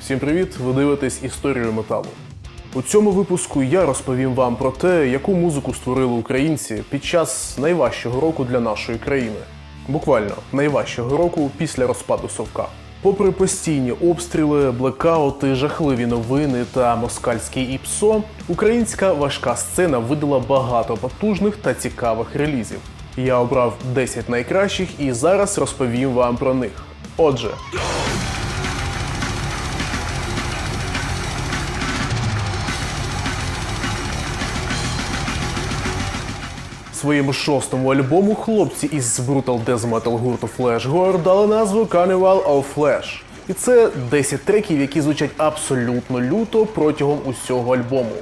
Всім привіт! Ви дивитесь історію металу. У цьому випуску я розповім вам про те, яку музику створили українці під час найважчого року для нашої країни. Буквально найважчого року після розпаду Совка. Попри постійні обстріли, блекаути, жахливі новини та москальський іпсо, українська важка сцена видала багато потужних та цікавих релізів. Я обрав 10 найкращих і зараз розповім вам про них. Отже, Своєму шостому альбому хлопці із Brutal Death Metal гурту Flash Gore дали назву Carnival of Flash. І це 10 треків, які звучать абсолютно люто протягом усього альбому,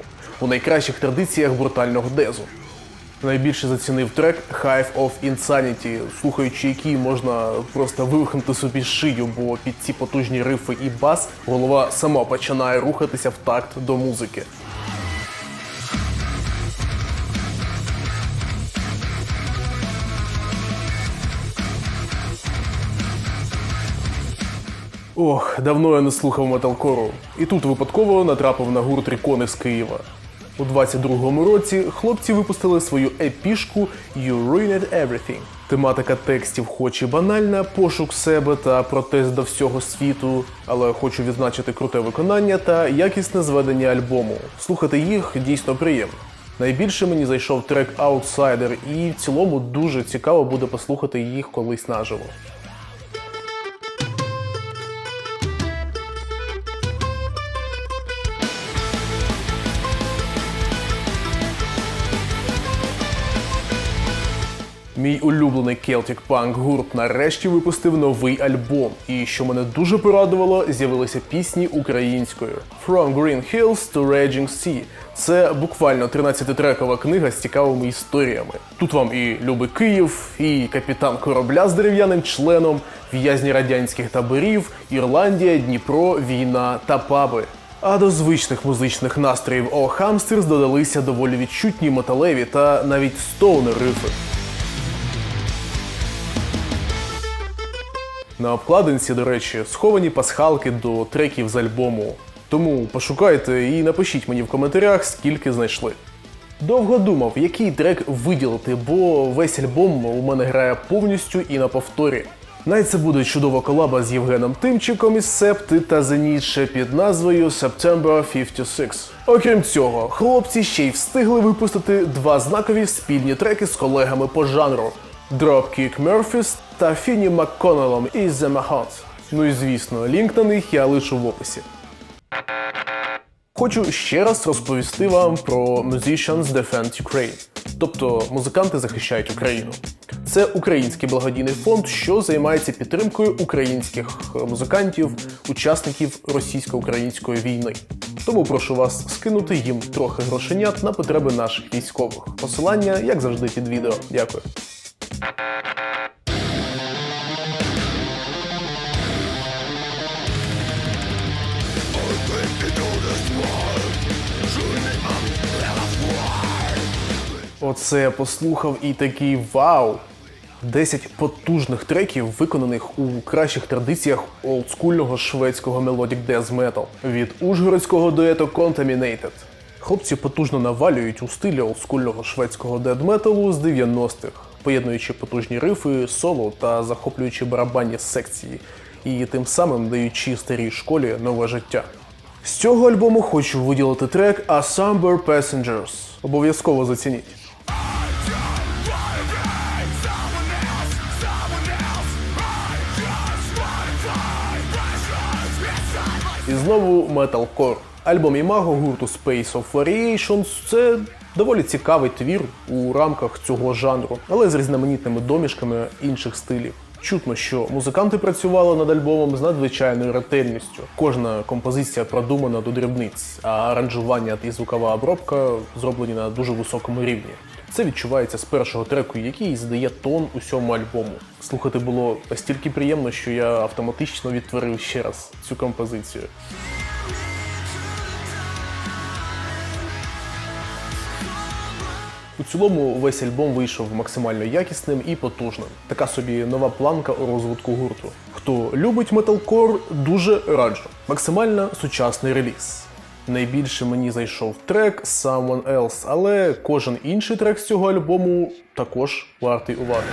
у найкращих традиціях брутального дезу. Найбільше зацінив трек Hive of Insanity, слухаючи який можна просто вивихнути собі шию, бо під ці потужні рифи і бас голова сама починає рухатися в такт до музики. Ох, давно я не слухав металкору. І тут випадково натрапив на гурт Рікони з Києва. У 22-му році хлопці випустили свою епішку You Ruined Everything. Тематика текстів хоч і банальна, пошук себе та протест до всього світу, але хочу відзначити круте виконання та якісне зведення альбому. Слухати їх дійсно приємно. Найбільше мені зайшов трек Outsider, і в цілому дуже цікаво буде послухати їх колись наживо. Мій улюблений Celtic Punk гурт нарешті випустив новий альбом. І що мене дуже порадувало, з'явилися пісні українською From Green Hills to Raging Sea. Це буквально 13-трекова книга з цікавими історіями. Тут вам і Любий Київ, і капітан корабля з дерев'яним членом, в'язні радянських таборів, Ірландія, Дніпро, війна та паби. А до звичних музичних настроїв О Хамстерс додалися доволі відчутні металеві та навіть стоунер рифи. На обкладинці, до речі, сховані пасхалки до треків з альбому. Тому пошукайте і напишіть мені в коментарях, скільки знайшли. Довго думав, який трек виділити, бо весь альбом у мене грає повністю і на повторі. Навіть це буде чудова колаба з Євгеном Тимчиком із Септи та Зенітше під назвою September 56. Окрім цього, хлопці ще й встигли випустити два знакові спільні треки з колегами по жанру Dropkick Murphys та Фіні МакКоннеллом із The Mahons. Ну і звісно, лінк на них я лишу в описі. Хочу ще раз розповісти вам про Musicians Defend Ukraine, тобто музиканти захищають Україну. Це український благодійний фонд, що займається підтримкою українських музикантів, учасників російсько-української війни. Тому прошу вас скинути їм трохи грошенят на потреби наших військових. Посилання, як завжди, під відео. Дякую. Оце послухав і такий вау! 10 потужних треків, виконаних у кращих традиціях олдскульного шведського мелодік Death Metal від ужгородського дуету Contaminated. Хлопці потужно навалюють у стилі олдскульного шведського Metal з 90-х, поєднуючи потужні рифи, соло та захоплюючи барабанні секції, і тим самим даючи старій школі нове життя. З цього альбому хочу виділити трек A Somber Passengers. Обов'язково зацініть. І знову Metalcore. Альбом Імаго гурту Space of Variations це доволі цікавий твір у рамках цього жанру, але з різноманітними домішками інших стилів. Чутно, що музиканти працювали над альбомом з надзвичайною ретельністю. Кожна композиція продумана до дрібниць, а аранжування і звукова обробка зроблені на дуже високому рівні. Це відчувається з першого треку, який здає тон усьому альбому. Слухати було настільки приємно, що я автоматично відтворив ще раз цю композицію. У цілому весь альбом вийшов максимально якісним і потужним. Така собі нова планка у розвитку гурту. Хто любить металкор, дуже раджу. Максимально сучасний реліз. Найбільше мені зайшов трек Someone Else, але кожен інший трек з цього альбому також вартий уваги.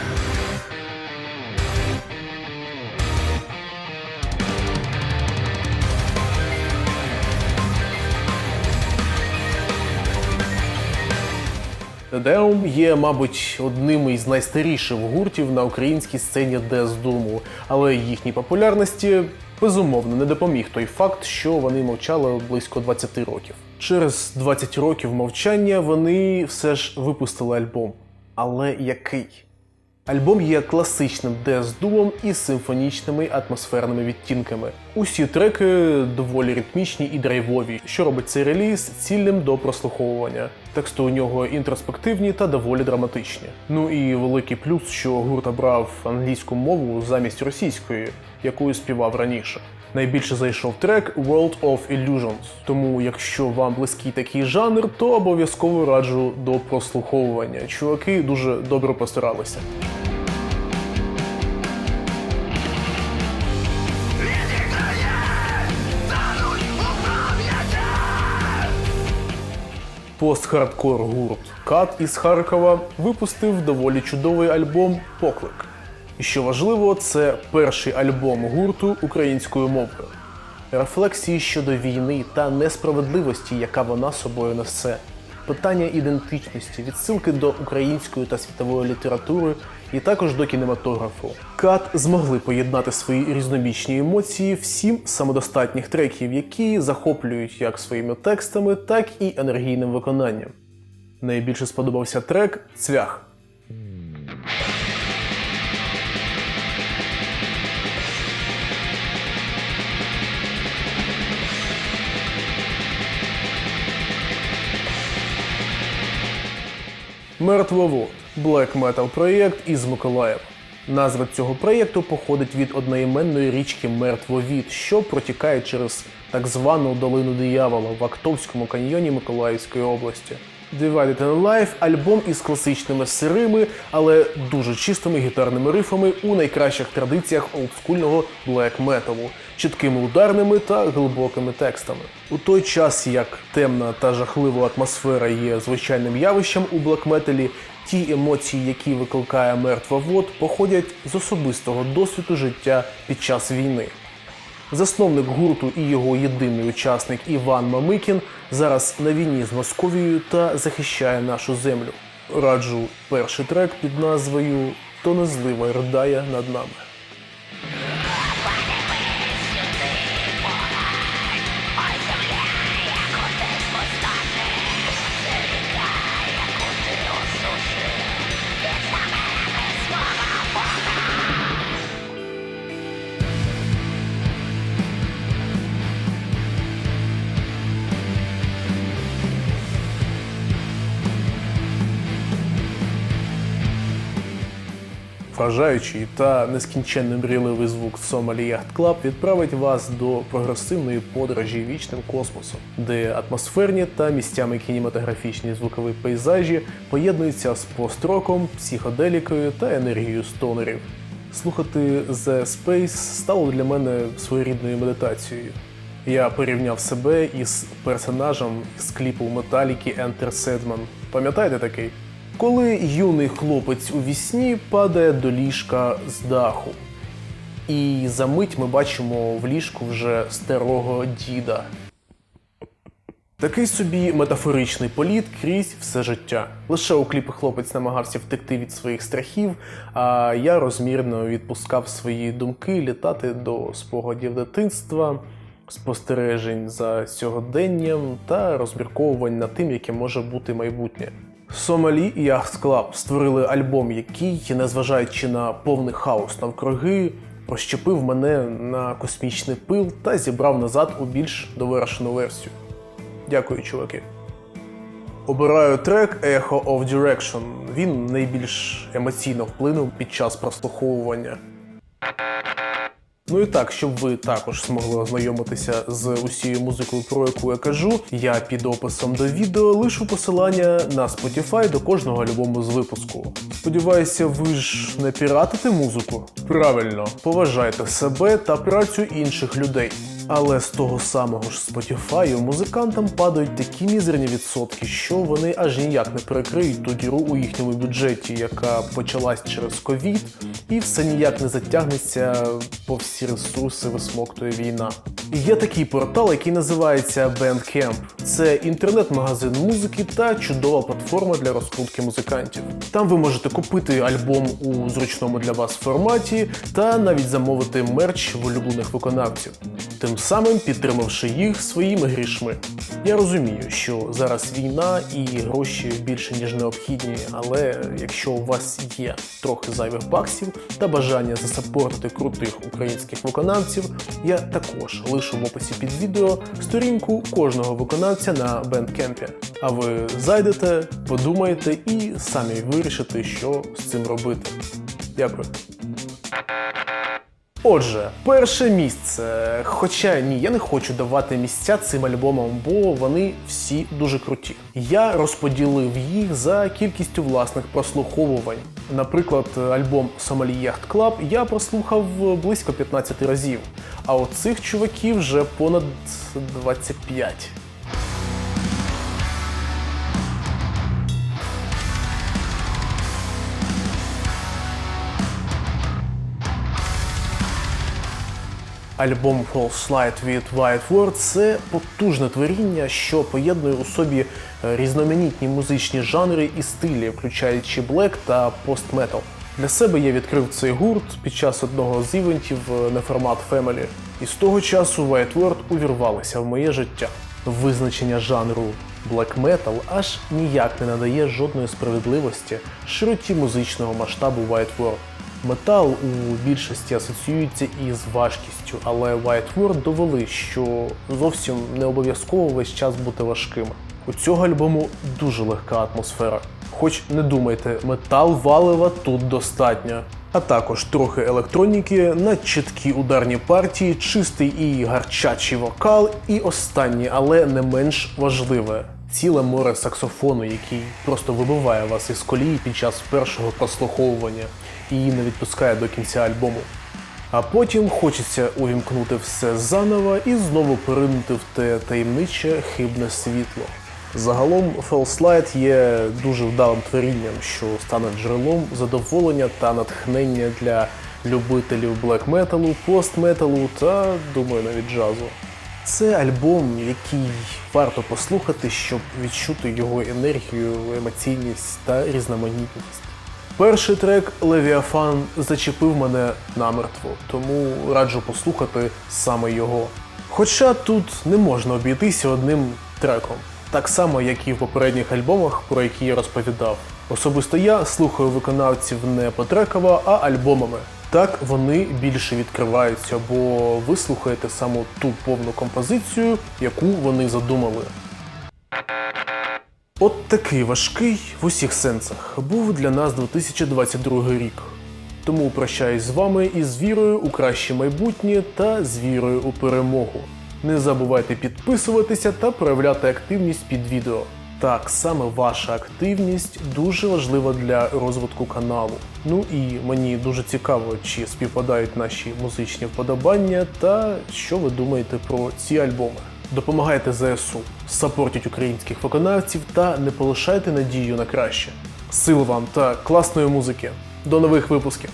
Деум є, мабуть, одним із найстаріших гуртів на українській сцені Дездуму, але їхній популярності безумовно не допоміг той факт, що вони мовчали близько 20 років. Через 20 років мовчання вони все ж випустили альбом. Але який? Альбом є класичним дес-думом із симфонічними атмосферними відтінками. Усі треки доволі ритмічні і драйвові, що робить цей реліз цільним до прослуховування. Тексти у нього інтроспективні та доволі драматичні. Ну і великий плюс, що гурт обрав англійську мову замість російської, якою співав раніше. Найбільше зайшов трек World of Illusions. Тому, якщо вам близький такий жанр, то обов'язково раджу до прослуховування. Чуваки дуже добре постаралися. Пост-хардкор гурт Кат із Харкова випустив доволі чудовий альбом Поклик. І що важливо, це перший альбом гурту українською мовою. Рефлексії щодо війни та несправедливості, яка вона собою несе, питання ідентичності, відсилки до української та світової літератури і також до кінематографу. Кат змогли поєднати свої різнобічні емоції в сім самодостатніх треків, які захоплюють як своїми текстами, так і енергійним виконанням. Найбільше сподобався трек Цвях. Мертвовод блек-метал проєкт із Миколаєва. Назва цього проєкту походить від одноіменної річки Мертвовід, що протікає через так звану долину диявола в Актовському каньйоні Миколаївської області. Divided and Life – альбом із класичними сирими, але дуже чистими гітарними рифами у найкращих традиціях олдскульного блек металу, чіткими ударними та глибокими текстами. У той час як темна та жахлива атмосфера є звичайним явищем у блек-металі, ті емоції, які викликає мертва вод, походять з особистого досвіду життя під час війни. Засновник гурту і його єдиний учасник Іван Мамикін зараз на війні з Московією та захищає нашу землю. Раджу перший трек під назвою То не злива ридає над нами. Вражаючий та нескінченно мрійливий звук Somali Yacht Club відправить вас до прогресивної подорожі вічним космосом, де атмосферні та місцями кінематографічні звукові пейзажі поєднуються з построком, психоделікою та енергією стонерів. Слухати The Space стало для мене своєрідною медитацією. Я порівняв себе із персонажем з кліпу Металіки Enter Sedman. Пам'ятаєте такий? Коли юний хлопець у вісні падає до ліжка з даху. І за мить ми бачимо в ліжку вже старого діда. Такий собі метафоричний політ крізь все життя. Лише у кліпі хлопець намагався втекти від своїх страхів, а я розмірно відпускав свої думки літати до спогадів дитинства, спостережень за сьогоденням та розмірковувань над тим, яке може бути майбутнє. Сомалі і Yacht Club створили альбом, який, незважаючи на повний хаос навкруги, розщепив мене на космічний пил та зібрав назад у більш довершену версію. Дякую, чуваки. Обираю трек Echo of Direction. Він найбільш емоційно вплинув під час прослуховування. Ну і так, щоб ви також змогли ознайомитися з усією музикою, про яку я кажу, я під описом до відео лишу посилання на Spotify до кожного альбому з випуску. Сподіваюся, ви ж не піратите музику? Правильно, поважайте себе та працю інших людей. Але з того самого ж Spotify музикантам падають такі мізерні відсотки, що вони аж ніяк не перекриють ту діру у їхньому бюджеті, яка почалась через ковід, і все ніяк не затягнеться, бо всі ресурси висмоктує війна. Є такий портал, який називається Bandcamp. Це інтернет-магазин музики та чудова платформа для розкрутки музикантів. Там ви можете купити альбом у зручному для вас форматі та навіть замовити мерч в улюблених виконавців, тим самим підтримавши їх своїми грішми. Я розумію, що зараз війна і гроші більше ніж необхідні, але якщо у вас є трохи зайвих баксів та бажання засапортити крутих українських виконавців, я також лишу в описі під відео сторінку кожного виконавця на бендкемпі. А ви зайдете, подумаєте і самі вирішите, що з цим робити. Дякую. Отже, перше місце. Хоча ні, я не хочу давати місця цим альбомам, бо вони всі дуже круті. Я розподілив їх за кількістю власних прослуховувань. Наприклад, альбом Somali Yacht Club я прослухав близько 15 разів, а от цих чуваків вже понад 25. Альбом False Light від White Word – це потужне творіння, що поєднує у собі е, різноманітні музичні жанри і стилі, включаючи блек та постметал. Для себе я відкрив цей гурт під час одного з івентів е, на формат Family. І з того часу White Word увірвалися в моє життя. Визначення жанру Black Metal аж ніяк не надає жодної справедливості широті музичного масштабу White Word. Метал у більшості асоціюється із важкістю, але White Word довели, що зовсім не обов'язково весь час бути важкими. У цього альбому дуже легка атмосфера. Хоч не думайте, метал валива тут достатньо. А також трохи електроніки, на чіткі ударні партії, чистий і гарчачий вокал, і останнє, але не менш важливе ціле море саксофону, який просто вибиває вас із колії під час першого прослуховування і не відпускає до кінця альбому. А потім хочеться увімкнути все заново і знову поринути в те таємниче хибне світло. Загалом Light є дуже вдалим творінням, що стане джерелом задоволення та натхнення для любителів блек металу, постметалу та, думаю, навіть джазу. Це альбом, який варто послухати, щоб відчути його енергію, емоційність та різноманітність. Перший трек Левіафан зачепив мене намертво, тому раджу послухати саме його. Хоча тут не можна обійтися одним треком, так само, як і в попередніх альбомах, про які я розповідав. Особисто я слухаю виконавців не потреково, а альбомами. Так вони більше відкриваються, бо ви слухаєте саме ту повну композицію, яку вони задумали. От такий важкий в усіх сенсах був для нас 2022 рік. Тому прощаюсь з вами із вірою у краще майбутнє та з вірою у перемогу. Не забувайте підписуватися та проявляти активність під відео. Так, саме ваша активність дуже важлива для розвитку каналу. Ну і мені дуже цікаво, чи співпадають наші музичні вподобання та що ви думаєте про ці альбоми. Допомагайте ЗСУ, сапортіть українських виконавців та не полишайте надію на краще. Сил вам та класної музики. До нових випусків!